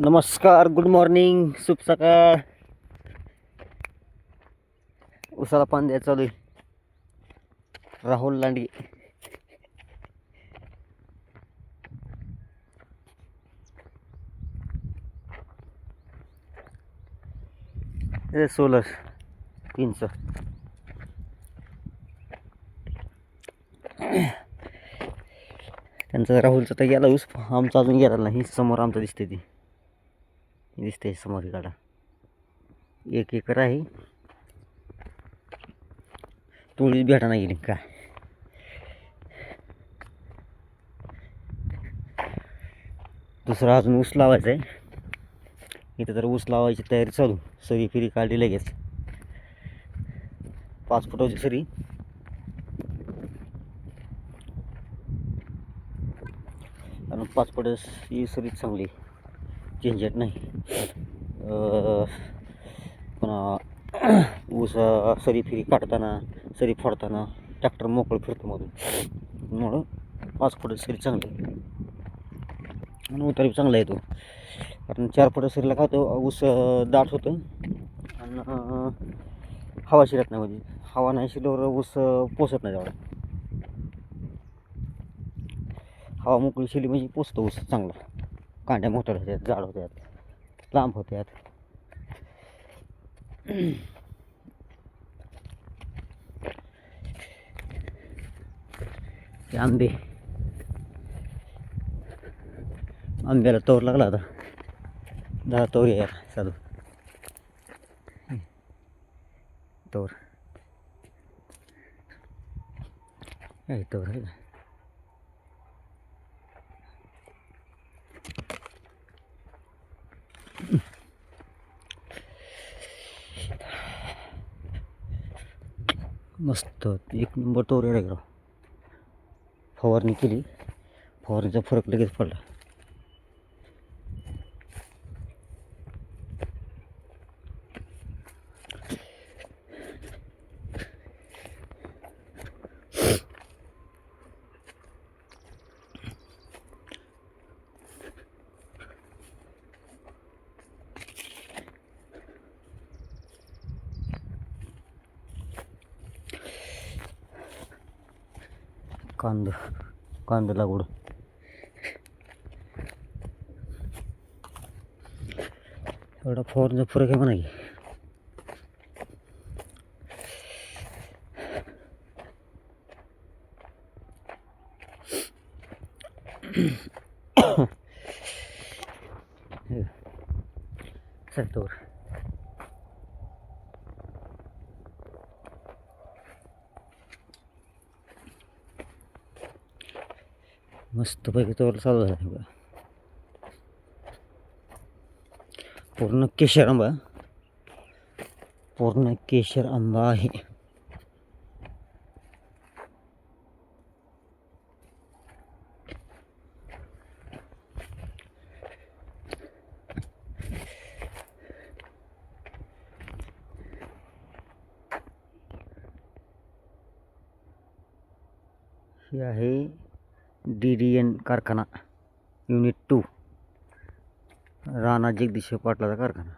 नमस्कार good morning शुभ सकाळ. उसाला पान द्या चालू आहे. राहुल लांडगे. हे सोलर तीनचं त्यांचा राहुलचा तर गेला ऊस. आमचा अजून गेला नाही समोर आमचं दिसते ती. दिसते समोर गाडा एक एकर आहे. तुळीच भेटा नाही गेली का? दुसरा अजून ऊस लावायचा आहे इथं तर ऊस लावायची तयारी चालू. सरी फिरी काढली लगेच. पाच फुटाची सरी. कारण पाच फुटाची ही सरी चांगली झंझट नाही. पुन्हा ऊस सरी फिरी काढताना सरी फोडताना ट्रॅक्टर मोकळं फिरतो मधून. म्हणून पाच फुट सरी चांगली आणि उतारी चांगला येतो. कारण चार फुट सरीला काय तो ऊस दाट होतं. आणि हवा शिरत नाही म्हणजे. हवा नाही शिरल्यावर ऊस पोसत नाही तेवढा. हवा मोकळी शिरली म्हणजे पोचतो ऊस चांगला. कांड्या मोठ्या होत्यात जाड होत्यात लांब होत्यात. आंबे. आंब्याला तोर लागला आता. दहा तोर यार चालू तोर. तोर आहे मस्त. एक नंबर तो आहे फवारणी केली. फवारणीचा फरक लगेच पडला. कांदा कांदा लागवड एवढा फवारणीचा फरक आहे म्हणा की हे. मस्तपैकी तोवर चालू झाला बघा. पूर्ण केशर आंबा. पूर्ण केशर आंबा आहे. ही आहे डी डी एन कारखाना युनिट टू राणा जगदीश पाटलाचा कारखाना